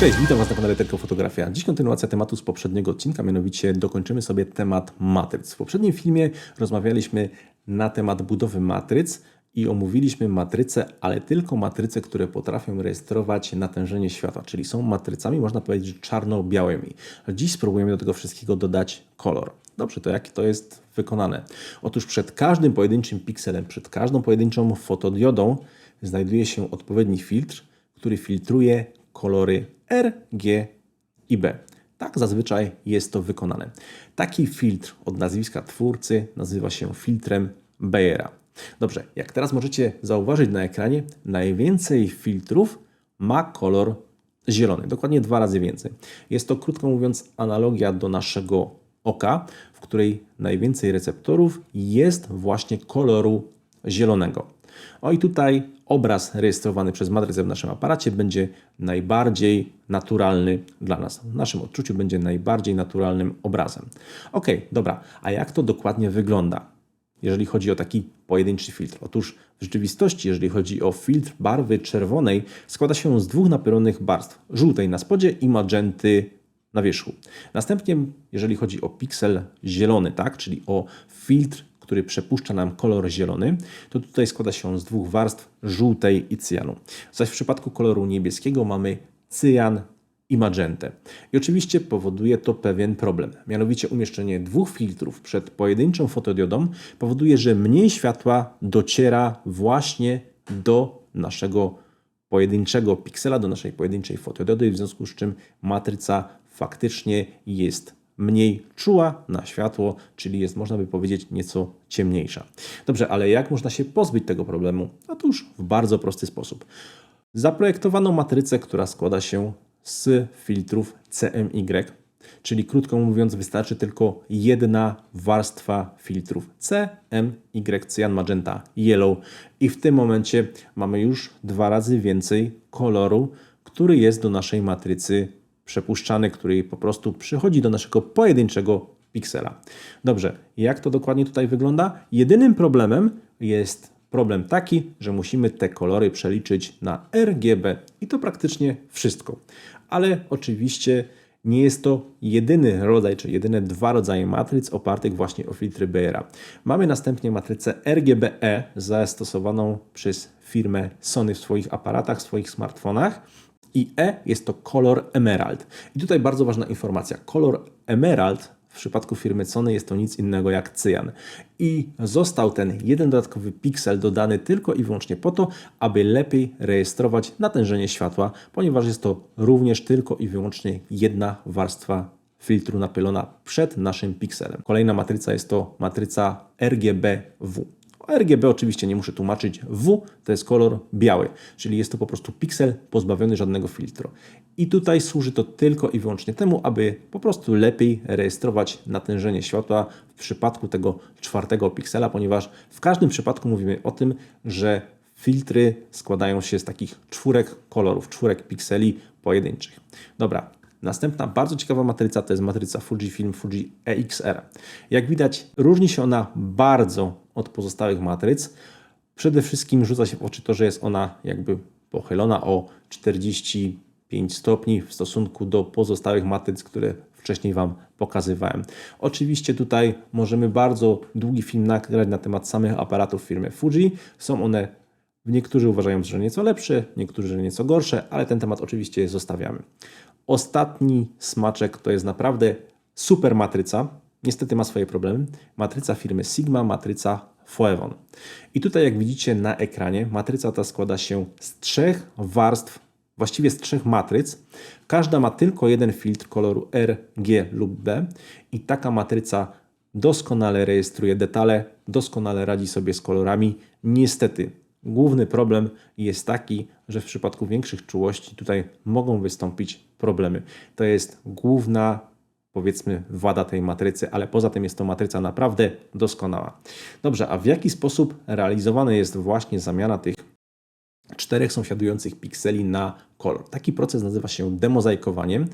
Cześć, witam Was na kanale Tylko Fotografia. Dziś kontynuacja tematu z poprzedniego odcinka, mianowicie dokończymy sobie temat matryc. W poprzednim filmie rozmawialiśmy na temat budowy matryc i omówiliśmy matryce, ale tylko matryce, które potrafią rejestrować natężenie światła, czyli są matrycami, można powiedzieć, czarno-białymi. Dziś spróbujemy do tego wszystkiego dodać kolor. Dobrze, to jak to jest wykonane? Otóż przed każdym pojedynczym pikselem, przed każdą pojedynczą fotodiodą znajduje się odpowiedni filtr, który filtruje kolory R, G i B. Tak zazwyczaj jest to wykonane. Taki filtr od nazwiska twórcy nazywa się filtrem Bayera. Dobrze, jak teraz możecie zauważyć na ekranie, najwięcej filtrów ma kolor zielony, dokładnie dwa razy więcej. Jest to, krótko mówiąc, analogia do naszego oka, w której najwięcej receptorów jest właśnie koloru zielonego. O i tutaj obraz rejestrowany przez matrycę w naszym aparacie będzie najbardziej naturalny dla nas. W naszym odczuciu będzie najbardziej naturalnym obrazem. Ok, dobra, a jak to dokładnie wygląda? Jeżeli chodzi o taki pojedynczy filtr. Otóż w rzeczywistości, jeżeli chodzi o filtr barwy czerwonej, składa się z dwóch napylonych barstw: żółtej na spodzie i magenty na wierzchu. Następnie, jeżeli chodzi o piksel zielony, tak, czyli o filtr który przepuszcza nam kolor zielony, to tutaj składa się on z dwóch warstw żółtej i cyjanu. Zaś w przypadku koloru niebieskiego mamy cyjan i magentę. I oczywiście powoduje to pewien problem. Mianowicie umieszczenie dwóch filtrów przed pojedynczą fotodiodą powoduje, że mniej światła dociera właśnie do naszego pojedynczego piksela, do naszej pojedynczej fotodiody, w związku z czym matryca faktycznie jest mniej czuła na światło, czyli jest, można by powiedzieć, nieco ciemniejsza. Dobrze, ale jak można się pozbyć tego problemu? Otóż w bardzo prosty sposób. Zaprojektowano matrycę, która składa się z filtrów CMY, czyli krótko mówiąc, wystarczy tylko jedna warstwa filtrów C, M, Y, cyan, magenta, yellow i w tym momencie mamy już dwa razy więcej koloru, który jest do naszej matrycy przepuszczany, który po prostu przychodzi do naszego pojedynczego piksela. Dobrze, jak to dokładnie tutaj wygląda? Jedynym problemem jest problem taki, że musimy te kolory przeliczyć na RGB i to praktycznie wszystko. Ale oczywiście nie jest to jedyny rodzaj, czy jedyne dwa rodzaje matryc opartych właśnie o filtry Bayera. Mamy następnie matrycę RGBE zastosowaną przez firmę Sony w swoich aparatach, w swoich smartfonach i E jest to kolor emerald. I tutaj bardzo ważna informacja. Kolor emerald w przypadku firmy Sony jest to nic innego jak cyjan. I został ten jeden dodatkowy piksel dodany tylko i wyłącznie po to, aby lepiej rejestrować natężenie światła, ponieważ jest to również tylko i wyłącznie jedna warstwa filtru napylona przed naszym pikselem. Kolejna matryca jest to matryca RGBW. RGB oczywiście nie muszę tłumaczyć. W to jest kolor biały, czyli jest to po prostu piksel pozbawiony żadnego filtru. I tutaj służy to tylko i wyłącznie temu, aby po prostu lepiej rejestrować natężenie światła w przypadku tego czwartego piksela, ponieważ w każdym przypadku mówimy o tym, że filtry składają się z takich czwórek kolorów, czwórek pikseli pojedynczych. Dobra, Następna bardzo ciekawa matryca to jest matryca Fujifilm Fuji EXR. Jak widać, różni się ona bardzo od pozostałych matryc. Przede wszystkim rzuca się w oczy to, że jest ona jakby pochylona o 45 stopni w stosunku do pozostałych matryc, które wcześniej Wam pokazywałem. Oczywiście tutaj możemy bardzo długi film nagrać na temat samych aparatów firmy Fuji. Są one Niektórzy uważają, że nieco lepsze, niektórzy, że nieco gorsze, ale ten temat oczywiście zostawiamy. Ostatni smaczek to jest naprawdę super matryca. Niestety ma swoje problemy. Matryca firmy Sigma, matryca Foevon. I tutaj jak widzicie na ekranie, matryca ta składa się z trzech warstw, właściwie z trzech matryc. Każda ma tylko jeden filtr koloru R, G lub B i taka matryca doskonale rejestruje detale, doskonale radzi sobie z kolorami. Niestety Główny problem jest taki, że w przypadku większych czułości tutaj mogą wystąpić problemy. To jest główna, powiedzmy, wada tej matrycy, ale poza tym jest to matryca naprawdę doskonała. Dobrze, a w jaki sposób realizowana jest właśnie zamiana tych czterech sąsiadujących pikseli na kolor? Taki proces nazywa się demozajkowaniem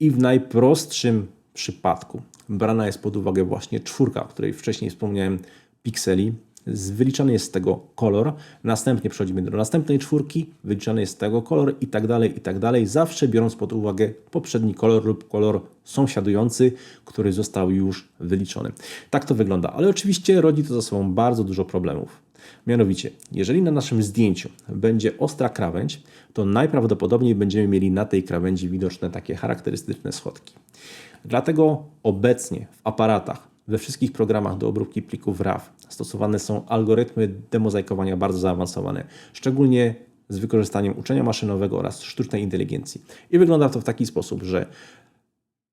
i w najprostszym przypadku brana jest pod uwagę właśnie czwórka, o której wcześniej wspomniałem, pikseli wyliczany jest z tego kolor, następnie przechodzimy do następnej czwórki, wyliczany jest z tego kolor i tak dalej, i tak dalej, zawsze biorąc pod uwagę poprzedni kolor lub kolor sąsiadujący, który został już wyliczony. Tak to wygląda, ale oczywiście rodzi to za sobą bardzo dużo problemów. Mianowicie, jeżeli na naszym zdjęciu będzie ostra krawędź, to najprawdopodobniej będziemy mieli na tej krawędzi widoczne takie charakterystyczne schodki. Dlatego obecnie w aparatach, we wszystkich programach do obróbki plików RAW stosowane są algorytmy demozajkowania bardzo zaawansowane, szczególnie z wykorzystaniem uczenia maszynowego oraz sztucznej inteligencji. I wygląda to w taki sposób, że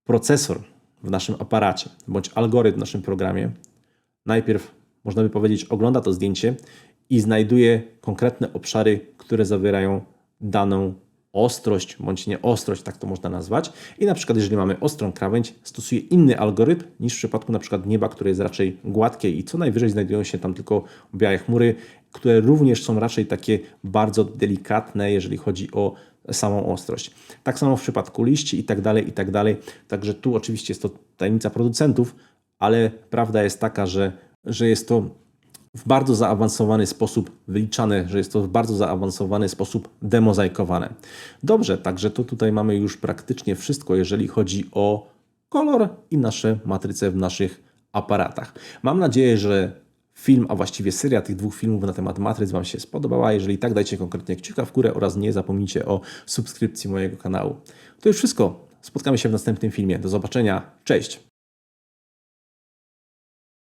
procesor w naszym aparacie bądź algorytm w naszym programie najpierw, można by powiedzieć, ogląda to zdjęcie i znajduje konkretne obszary, które zawierają daną ostrość bądź nieostrość, tak to można nazwać. I na przykład, jeżeli mamy ostrą krawędź, stosuje inny algorytm niż w przypadku na przykład nieba, które jest raczej gładkie i co najwyżej znajdują się tam tylko białe chmury, które również są raczej takie bardzo delikatne, jeżeli chodzi o samą ostrość. Tak samo w przypadku liści i tak dalej, i tak dalej. Także tu oczywiście jest to tajemnica producentów, ale prawda jest taka, że, że jest to w bardzo zaawansowany sposób wyliczane, że jest to w bardzo zaawansowany sposób demozajkowane. Dobrze, także to tutaj mamy już praktycznie wszystko, jeżeli chodzi o kolor i nasze matryce w naszych aparatach. Mam nadzieję, że film, a właściwie seria tych dwóch filmów na temat matryc Wam się spodobała. Jeżeli tak, dajcie konkretnie kciuka w górę oraz nie zapomnijcie o subskrypcji mojego kanału. To już wszystko. Spotkamy się w następnym filmie. Do zobaczenia. Cześć!